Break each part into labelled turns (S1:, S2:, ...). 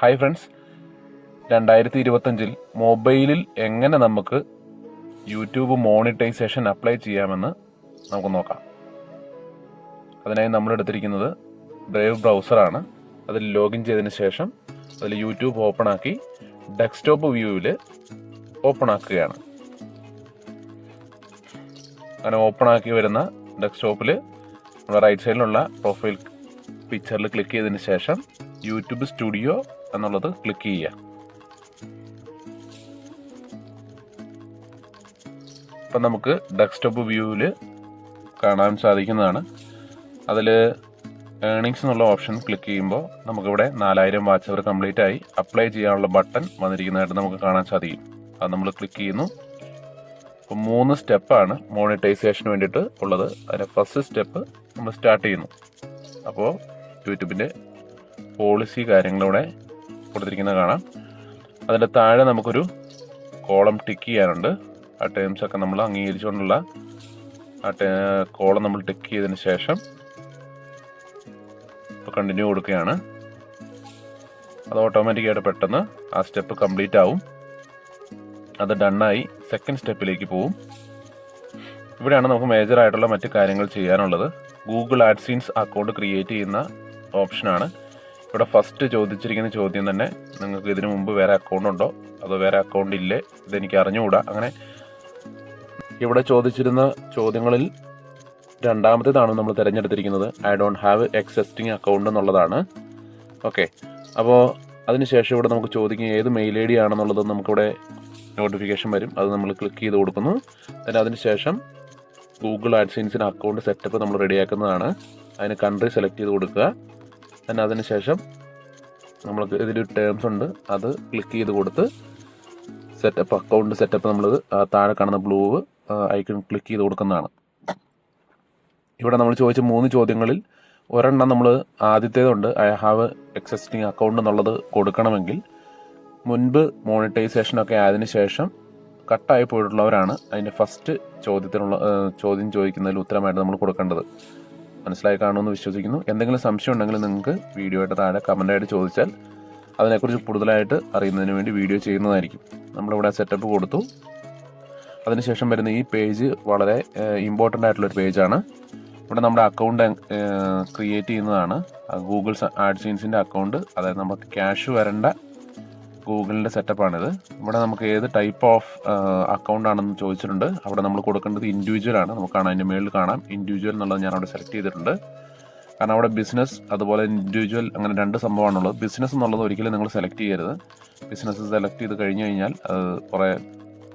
S1: Hi friends രണ്ടായിരത്തി ഇരുപത്തഞ്ചിൽ മൊബൈലിൽ എങ്ങനെ നമുക്ക് യൂട്യൂബ് മോണിറ്റൈസേഷൻ അപ്ലൈ ചെയ്യാമെന്ന് നമുക്ക് നോക്കാം. അതിനായി നമ്മൾ എടുത്തിരിക്കുന്നത് ബ്രേവ് ബ്രൗസറാണ് അതിൽ ലോഗിൻ ചെയ്തതിന് ശേഷം അതിൽ യൂട്യൂബ് ഓപ്പൺ ആക്കി ഡെസ്ക്ടോപ്പ് വ്യൂവിൽ ഓപ്പൺ ആക്കുകയാണ്. അങ്ങനെ ഓപ്പൺ ആക്കി വരുന്ന ഡെസ്ക്ടോപ്പിൽ നമ്മുടെ റൈറ്റ് സൈഡിലുള്ള പ്രൊഫൈൽ പിക്ചറിൽ ക്ലിക്ക് ചെയ്തതിന് ശേഷം യൂട്യൂബ് സ്റ്റുഡിയോ എന്നുള്ളത് ക്ലിക്ക് ചെയ്യുക. ഇപ്പം നമുക്ക് ഡെസ്ക്ടോപ്പ് വ്യൂവിൽ കാണാൻ സാധിക്കുന്നതാണ്. അതിൽ ഏണിങ്സ് എന്നുള്ള ഓപ്ഷൻ ക്ലിക്ക് ചെയ്യുമ്പോൾ നമുക്കിവിടെ നാലായിരം വാച്ച് അവർ കംപ്ലീറ്റ് ആയി അപ്ലൈ ചെയ്യാനുള്ള ബട്ടൺ വന്നിരിക്കുന്നതായിട്ട് നമുക്ക് കാണാൻ സാധിക്കും. അത് നമ്മൾ ക്ലിക്ക് ചെയ്യുന്നു. അപ്പോൾ മൂന്ന് സ്റ്റെപ്പാണ് മോണിറ്റൈസേഷന് വേണ്ടിയിട്ട് ഉള്ളത്. അതിന്റെ ഫസ്റ്റ് സ്റ്റെപ്പ് നമ്മൾ സ്റ്റാർട്ട് ചെയ്യുന്നു. അപ്പോൾ യൂട്യൂബിന്റെ പോളിസി കാര്യങ്ങളിവിടെ കൊടുത്തിരിക്കുന്നത് കാണാം. അതിന്റെ താഴെ നമുക്കൊരു കോളം ടിക്ക് ചെയ്യാനുണ്ട്. ആ ടേംസ് ഒക്കെ നമ്മൾ അംഗീകരിച്ചുകൊണ്ടുള്ള ആ ടേ കോളം നമ്മൾ ടിക്ക് ചെയ്തതിന് ശേഷം ഇപ്പോൾ കണ്ടിന്യൂ കൊടുക്കുകയാണ്. അത് ഓട്ടോമാറ്റിക്കായിട്ട് പെട്ടെന്ന് ആ സ്റ്റെപ്പ് കംപ്ലീറ്റ് ആവും. അത് ഡണ്ണായി സെക്കൻഡ് സ്റ്റെപ്പിലേക്ക് പോവും. ഇവിടെയാണ് നമുക്ക് മേജർ ആയിട്ടുള്ള മറ്റു കാര്യങ്ങൾ ചെയ്യാനുള്ളത്. ഗൂഗിൾ ആഡ്സീൻസ് അക്കൗണ്ട് ക്രിയേറ്റ് ചെയ്യുന്ന ഓപ്ഷനാണ് ഇവിടെ ഫസ്റ്റ് ചോദിച്ചിരിക്കുന്ന ചോദ്യം തന്നെ നിങ്ങൾക്ക് ഇതിനു മുമ്പ് വേറെ അക്കൗണ്ട് ഉണ്ടോ? അതോ വേറെ അക്കൗണ്ട് ഇല്ലേ? ഇതെനിക്ക് അറിഞ്ഞുകൂടാ. അങ്ങനെ ഇവിടെ ചോദിച്ചിരുന്ന ചോദ്യങ്ങളിൽ രണ്ടാമത്തേതാണ് നമ്മൾ തിരഞ്ഞെടുത്തിരിക്കുന്നത്. I don't have existing account എന്നുള്ളതാണ്. ഓക്കെ അപ്പോൾ അതിനുശേഷം ഇവിടെ നമുക്ക് ചോദിക്കും ഏത് മെയിൽ ഐ ഡി ആണെന്നുള്ളത് നമുക്കിവിടെ നോട്ടിഫിക്കേഷൻ വരും. അത് നമ്മൾ ക്ലിക്ക് ചെയ്ത് കൊടുക്കുന്നു. പിന്നെ അതിനുശേഷം ഗൂഗിൾ ആഡ്സെൻസിന് അക്കൗണ്ട് സെറ്റപ്പ് നമ്മൾ റെഡിയാക്കുന്നതാണ് അതിന് കൺട്രി സെലക്ട് ചെയ്ത് കൊടുക്കുക. Then അതിനുശേഷം നമ്മൾക്ക് ഇതിൽ ടേംസ് ഉണ്ട്. അത് ക്ലിക്ക് ചെയ്ത് കൊടുത്ത് സെറ്റപ്പ് അക്കൗണ്ട് സെറ്റപ്പ് നമ്മൾ താഴെ കാണുന്ന ബ്ലൂ ഐക്കൺ ക്ലിക്ക് ചെയ്ത് കൊടുക്കുന്നതാണ്. ഇവിടെ നമ്മൾ ചോദിച്ച മൂന്ന് ചോദ്യങ്ങളിൽ ഒരെണ്ണം നമ്മൾ ആദ്യത്തേതുണ്ട്. ഐ ഹാവ് എക്സിസ്റ്റിംഗ് അക്കൗണ്ട് എന്നുള്ളത് കൊടുക്കണമെങ്കിൽ മുൻപ് മോണിറ്റൈസേഷൻ ഒക്കെ ആയതിനു ശേഷം കട്ടായി പോയിട്ടുള്ളവരാണ്. അതിന്റെ ഫസ്റ്റ് ചോദ്യത്തിനുള്ള ചോദ്യം ചോദിക്കുന്നതിൽ ഉത്തരമായിട്ട് നമ്മൾ കൊടുക്കേണ്ടത്. മനസ്സിലായി കാണുമെന്ന് വിശ്വസിക്കുന്നു. എന്തെങ്കിലും സംശയം ഉണ്ടെങ്കിൽ നിങ്ങൾക്ക് വീഡിയോയുടെ താഴെ കമന്റായിട്ട് ചോദിച്ചാൽ അതിനെക്കുറിച്ച് കൂടുതലായിട്ട് അറിയുന്നതിന് വേണ്ടി വീഡിയോ ചെയ്യുന്നതായിരിക്കും. നമ്മളിവിടെ സെറ്റപ്പ് കൊടുത്തു. അതിനുശേഷം വരുന്ന ഈ പേജ് വളരെ ഇമ്പോർട്ടന്റ് ആയിട്ടുള്ളൊരു പേജാണ് ഇവിടെ നമ്മുടെ അക്കൗണ്ട് ക്രിയേറ്റ് ചെയ്യുന്നതാണ്. ഗൂഗിൾ ആഡ്സീൻസിന്റെ അക്കൗണ്ട് അതായത് നമുക്ക് ക്യാഷ് വരേണ്ട ഗൂഗിളിന്റെ സെറ്റപ്പാണിത്. ഇവിടെ നമുക്ക് ഏത് ടൈപ്പ് ഓഫ് അക്കൗണ്ട് ആണെന്ന് ചോദിച്ചിട്ടുണ്ട്. അവിടെ നമ്മൾ കൊടുക്കേണ്ടത് ഇൻഡിവിജ്വൽ ആണ്. നമുക്ക് കാണാം അതിന്റെ മേളിൽ കാണാം. ഇൻഡിവിജ്വൽ എന്നുള്ളത് ഞാൻ അവിടെ സെലക്ട് ചെയ്തിട്ടുണ്ട്. കാരണം അവിടെ ബിസിനസ് അതുപോലെ ഇൻഡിവിജ്വൽ അങ്ങനെ രണ്ട് സംഭവമാണുള്ളത്. ബിസിനസ് എന്നുള്ളത് ഒരിക്കലും നിങ്ങൾ സെലക്ട് ചെയ്യരുത്. ബിസിനസ് സെലക്ട് ചെയ്ത് കഴിഞ്ഞു കഴിഞ്ഞാൽ അത് കുറേ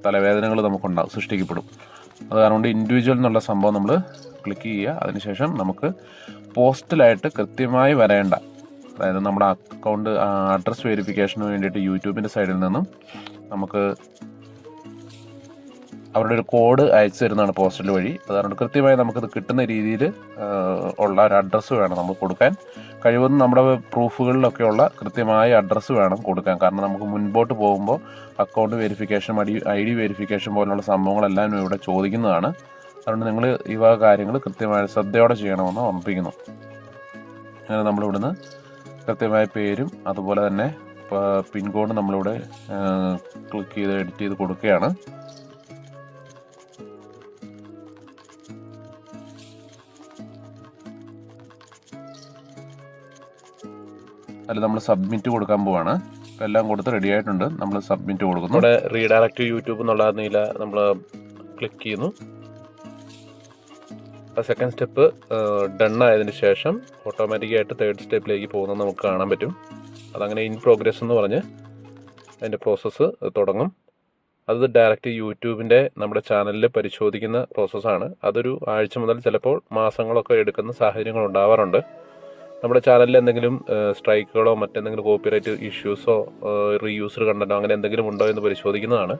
S1: തലവേദനകൾ നമുക്കുണ്ടാകും സൃഷ്ടിക്കപ്പെടും. അത് കാരണം ഇൻഡിവിജ്വൽ എന്നുള്ള സംഭവം നമ്മൾ ക്ലിക്ക് ചെയ്യുക. അതിനുശേഷം നമുക്ക് പോസ്റ്റലായിട്ട് കൃത്യമായി വരേണ്ട അതായത് നമ്മുടെ അക്കൗണ്ട് അഡ്രസ് വെരിഫിക്കേഷന് വേണ്ടിയിട്ട് യൂട്യൂബിന്റെ സൈഡിൽ നിന്നും നമുക്ക് അവരുടെ ഒരു കോഡ് അയച്ചു തരുന്നതാണ് പോസ്റ്റൽ വഴി. അതുകൊണ്ട് കൃത്യമായി നമുക്കത് കിട്ടുന്ന രീതിയിൽ ഉള്ള ഒരു അഡ്രസ്സ് വേണം നമുക്ക് കൊടുക്കാൻ. കഴിവതും നമ്മുടെ പ്രൂഫുകളിലൊക്കെയുള്ള കൃത്യമായ അഡ്രസ്സ് വേണം കൊടുക്കാൻ. കാരണം നമുക്ക് മുൻപോട്ട് പോകുമ്പോൾ account verification I I D verification പോലുള്ള സംഭവങ്ങളെല്ലാം ഇവിടെ ചോദിക്കുന്നതാണ്. അതുകൊണ്ട് നിങ്ങൾ ഈ വക കാര്യങ്ങൾ കൃത്യമായ ശ്രദ്ധയോടെ ചെയ്യണമെന്ന് ഓർമ്മിപ്പിക്കുന്നു. അങ്ങനെ നമ്മളിവിടുന്ന് കൃത്യമായ പേരും അതുപോലെ തന്നെ പിൻകോഡ് നമ്മളിവിടെ ക്ലിക്ക് ചെയ്ത് എഡിറ്റ് ചെയ്ത് കൊടുക്കുകയാണ്. അതിൽ നമ്മൾ സബ്മിറ്റ് കൊടുക്കാൻ പോവാണ്. എല്ലാം കൊടുത്ത് റെഡി ആയിട്ടുണ്ട്. നമ്മൾ സബ്മിറ്റ് കൊടുക്കുന്നു. നമ്മുടെ റീഡയറക്റ്റ് യൂട്യൂബ് എന്നുള്ള നീല നമ്മൾ ക്ലിക്ക് ചെയ്യുന്നു. സെക്കൻഡ് സ്റ്റെപ്പ് ഡൺ ആയതിനു ശേഷം ഓട്ടോമാറ്റിക്കായിട്ട് തേർഡ് സ്റ്റെപ്പിലേക്ക് പോകുന്നത് നമുക്ക് കാണാൻ പറ്റും. അതങ്ങനെ ഇൻ പ്രോഗ്രസ് എന്ന് പറഞ്ഞ് അതിന്റെ പ്രോസസ്സ് തുടങ്ങും. അത് ഡയറക്റ്റ് യൂട്യൂബിന്റെ നമ്മുടെ ചാനലിൽ പരിശോധിക്കുന്ന പ്രോസസ്സാണ് അതൊരു ആഴ്ച മുതൽ ചിലപ്പോൾ മാസങ്ങളൊക്കെ എടുക്കുന്ന സാഹചര്യങ്ങൾ ഉണ്ടാവാറുണ്ട്. നമ്മുടെ ചാനലിൽ എന്തെങ്കിലും സ്ട്രൈക്കുകളോ മറ്റെന്തെങ്കിലും കോപ്പിറൈറ്റ് ഇഷ്യൂസോ റീയൂസർ കണ്ടന്റോ അങ്ങനെ എന്തെങ്കിലും ഉണ്ടോ എന്ന് പരിശോധിക്കുന്നതാണ്.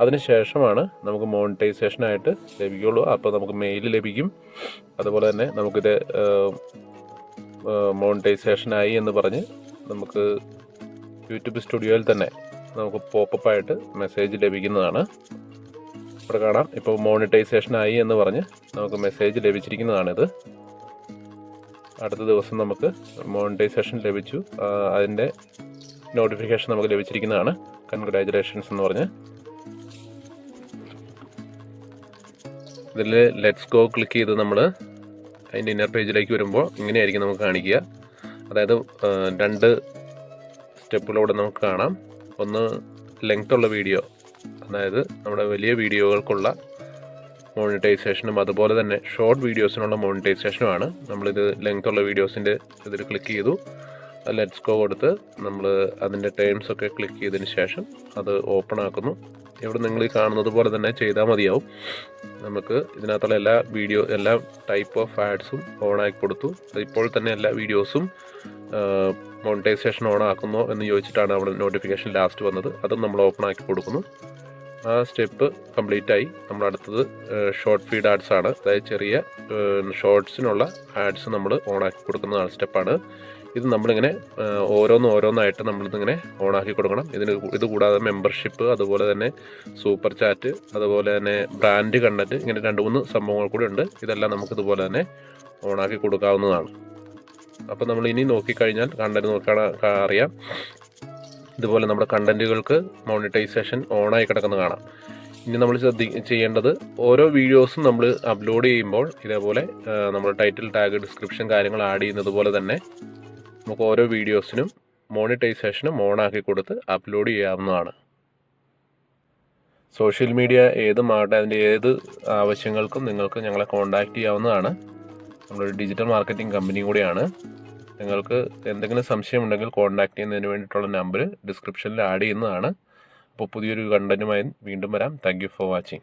S1: അതിനുശേഷമാണ് നമുക്ക് മോണിറ്റൈസേഷനായിട്ട് ലഭിക്കുള്ളൂ. അപ്പോൾ നമുക്ക് മെയിൽ ലഭിക്കും. അതുപോലെ തന്നെ നമുക്കിത് മോണിറ്റൈസേഷനായി എന്ന് പറഞ്ഞ് നമുക്ക് യൂട്യൂബ് സ്റ്റുഡിയോയിൽ തന്നെ നമുക്ക് പോപ്പപ്പ് ആയിട്ട് മെസ്സേജ് ലഭിക്കുന്നതാണ്. ഇവിടെ കാണാം. ഇപ്പോൾ മോണിറ്റൈസേഷനായി എന്ന് പറഞ്ഞ് നമുക്ക് മെസ്സേജ് ലഭിച്ചിരിക്കുന്നതാണിത്. അടുത്ത ദിവസം നമുക്ക് മോണിറ്റൈസേഷൻ ലഭിച്ചു. അതിന്റെ നോട്ടിഫിക്കേഷൻ നമുക്ക് ലഭിച്ചിരിക്കുന്നതാണ്. കൺഗ്രാജുലേഷൻസ് എന്ന് പറഞ്ഞ്. ഇതിൽ ലെറ്റ്സ് ഗോ ക്ലിക്ക് ചെയ്ത് നമ്മൾ അതിന്റെ ഇന്നർ പേജിലേക്ക് വരുമ്പോൾ ഇങ്ങനെയായിരിക്കും നമുക്ക് കാണിക്കുക. അതായത് രണ്ട് സ്റ്റെപ്പിലൂടെ നമുക്ക് കാണാം. ഒന്ന് ലെങ്ത് ഉള്ള വീഡിയോ അതായത് നമ്മുടെ വലിയ വീഡിയോകൾക്കുള്ള മോണിറ്റൈസേഷനും അതുപോലെ തന്നെ ഷോർട്ട് വീഡിയോസിനുള്ള മോണിറ്റൈസേഷനുമാണ് നമ്മളിത് ലെങ്ത് ഉള്ള വീഡിയോസിന്റെ ഇതിൽ ക്ലിക്ക് ചെയ്തു. ലെറ്റ്സ് ഗോ കൊടുത്ത് നമ്മൾ അതിന്റെ ടേംസ് ഒക്കെ ക്ലിക്ക് ചെയ്തതിന് ശേഷം അത് ഓപ്പൺ ആക്കുന്നു. ഇവിടെ നിങ്ങൾ ഈ കാണുന്നത് പോലെ തന്നെ ചെയ്താൽ മതിയാവും. നമുക്ക് ഇതിനകത്തുള്ള എല്ലാ വീഡിയോ എല്ലാ ടൈപ്പ് ഓഫ് ആഡ്സും ഓൺ ആക്കി കൊടുത്തു. ഇപ്പോൾ തന്നെ എല്ലാ വീഡിയോസും മോണിറ്റൈസേഷൻ ഓൺ ആക്കുന്നോ എന്ന് ചോദിച്ചിട്ടാണ് അവിടെ നോട്ടിഫിക്കേഷൻ ലാസ്റ്റ് വന്നത്. അതും നമ്മൾ ഓപ്പൺ ആക്കി കൊടുക്കുന്നു. ആ സ്റ്റെപ്പ് കംപ്ലീറ്റ് ആയി. നമ്മൾ അടുത്തത് ഷോർട്ട് ഫീഡ് ആഡ്സ് ആണ്. അതായത് ചെറിയ ഷോർട്സിനുള്ള ആഡ്സ് നമ്മൾ ഓൺ ആക്കി കൊടുക്കുന്ന സ്റ്റെപ്പാണ് ഇത് നമ്മളിങ്ങനെ ഓരോന്ന് ഓരോന്നായിട്ട് നമ്മളിതിങ്ങനെ ഓൺ ആക്കി കൊടുക്കണം. ഇതിന് ഇത് കൂടാതെ മെമ്പർഷിപ്പ് അതുപോലെ തന്നെ സൂപ്പർ ചാറ്റ് അതുപോലെ തന്നെ ബ്രാൻഡ് കണ്ടന്റ് ഇങ്ങനെ രണ്ട് മൂന്ന് സംഭവങ്ങൾ കൂടി ഉണ്ട്. ഇതെല്ലാം നമുക്ക് ഇതുപോലെ തന്നെ ഓണാക്കി കൊടുക്കാവുന്നതാണ്. അപ്പോൾ നമ്മൾ ഇനി നോക്കിക്കഴിഞ്ഞാൽ കണ്ടന്റ് നോക്കാൻ അറിയാം. ഇതുപോലെ നമ്മുടെ കണ്ടന്റുകൾക്ക് മോണിറ്റൈസേഷൻ ഓണായി കിടക്കുന്ന കാണാം. ഇനി നമ്മൾ ശ്രദ്ധി ചെയ്യേണ്ടത് ഓരോ വീഡിയോസും നമ്മൾ അപ്ലോഡ് ചെയ്യുമ്പോൾ ഇതേപോലെ നമ്മുടെ ടൈറ്റിൽ ടാഗ് ഡിസ്ക്രിപ്ഷൻ കാര്യങ്ങൾ ആഡ് ചെയ്യുന്നത് പോലെ തന്നെ നമുക്ക് ഓരോ വീഡിയോസിനും മോണിറ്റൈസേഷനും ഓണാക്കി കൊടുത്ത് അപ്ലോഡ് ചെയ്യാവുന്നതാണ്. സോഷ്യൽ മീഡിയ ഏതുമാകട്ടെ അതിന്റെ ഏത് ആവശ്യങ്ങൾക്കും നിങ്ങൾക്ക് ഞങ്ങളെ കോൺടാക്റ്റ് ചെയ്യാവുന്നതാണ്. നമ്മളൊരു ഡിജിറ്റൽ മാർക്കറ്റിംഗ് കമ്പനി കൂടിയാണ്. നിങ്ങൾക്ക് എന്തെങ്കിലും സംശയം ഉണ്ടെങ്കിൽ കോൺടാക്ട് ചെയ്യുന്നതിന് വേണ്ടിയിട്ടുള്ള നമ്പർ ഡിസ്ക്രിപ്ഷനിൽ ആഡ് ചെയ്യുന്നതാണ്. അപ്പോൾ പുതിയൊരു കണ്ടന്റുമായി വീണ്ടും വരാം. Thank for watching